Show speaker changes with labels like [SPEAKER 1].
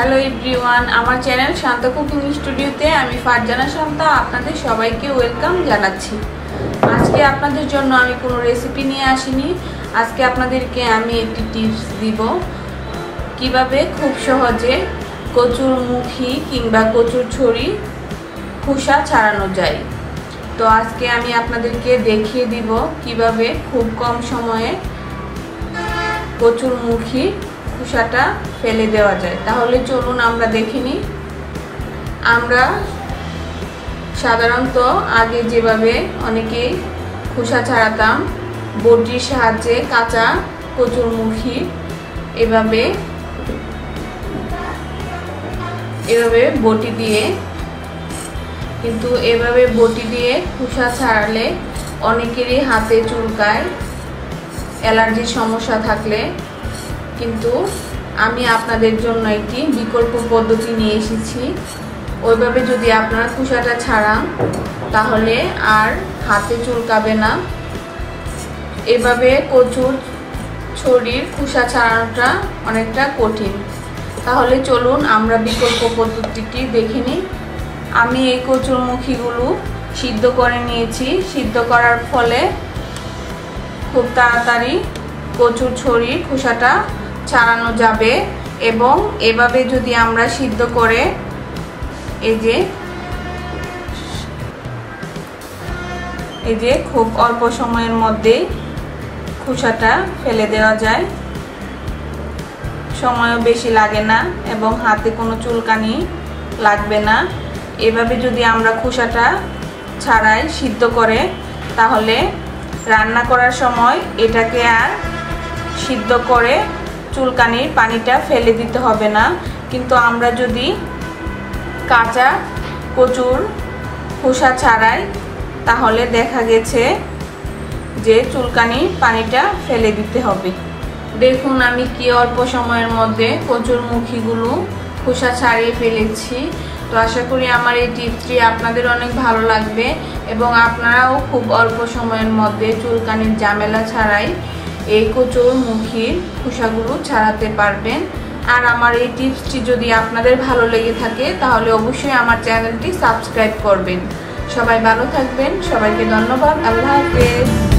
[SPEAKER 1] Hello everyone আমার channel Shanto cooking স্টুডিওতে আমি ফারজানা শান্তা, আপনাদের সবাইকে ওয়েলকাম জানাচ্ছি। আজকে আপনাদের জন্য আমি কোনো রেসিপি নিয়ে আসিনি। আজকে আপনাদেরকে আমি একটি টিপস দিব। কীভাবে? খুব সহজে কচুর মুখি কিংবা কচুর ছড়ি খোসা ছাড়ানো যায়। তো আজকে আমি আপনাদেরকে দেখিয়ে দিব কীভাবে খুব কম সময়ে কচুর মুখী খোসাটা ফেলে দেওয়া যায়। তাহলে চলুন আমরা দেখিনি আমরা সাধারণত আগে যেভাবে অনেকে খোসা ছাড়াতাম, বটির সাহায্যে কাঁচা কচুর মুখী এভাবে এভাবে বটি দিয়ে, কিন্তু এভাবে বটি দিয়ে খোসা ছাড়ালে অনেকেরই হাতে চুলকায় অ্যালার্জির সমস্যা থাকলে কিন্তু আমি আপনাদের জন্য একটি বিকল্প পদ্ধতি নিয়ে এসেছি। ওইভাবে যদি আপনারা কুসাটা ছাড়ান, তাহলে আর হাতে চুলকাবে না। এভাবে কচুর ছড়ির কুসা ছাড়ানোটা অনেকটা কঠিন। তাহলে চলুন আমরা বিকল্প পদ্ধতিটি দেখে নিই। আমি এই কচুর মুখিগুলো সিদ্ধ করে নিয়েছি। সিদ্ধ করার ফলে খুব তাড়াতাড়ি কচুর ছড়ি খোসাটা ছাড়ানো যাবে এবং এভাবে যদি আমরা সিদ্ধ করে এই যে এই যে খুব অল্প সময়ের মধ্যে খোসাটা ফেলে দেওয়া যায়। সময়ও বেশি লাগে না এবং হাতে কোনো চুলকানি লাগবে না। এভাবে যদি আমরা খোসাটা ছাড়াই সিদ্ধ করে, তাহলে রান্না করার সময় এটাকে আর সিদ্ধ করে চুলকানির পানিটা ফেলে দিতে হবে না। কিন্তু আমরা যদি কাঁচা কচুর খোসা ছাড়াই, তাহলে দেখা গেছে যে চুলকানির পানিটা ফেলে দিতে হবে। দেখুন আমি কি অল্প সময়ের মধ্যে কচুর মুখিগুলো খোসা ছাড়িয়ে ফেলেছি। তো আশা করি আমার এই টিপসটি আপনাদের অনেক ভালো লাগবে এবং আপনারাও খুব অল্প সময়ের মধ্যে চুলকানির ঝামেলা ছাড়াই এই কচুর মুখির খোসাগুলো ছাড়াতে পারবেন। আর আমার এই টিপসটি যদি আপনাদের ভালো লেগে থাকে, তাহলে অবশ্যই আমার চ্যানেলটি সাবস্ক্রাইব করবেন। সবাই ভালো থাকবেন, সবাইকে ধন্যবাদ, আল্লাহ হাফেজ।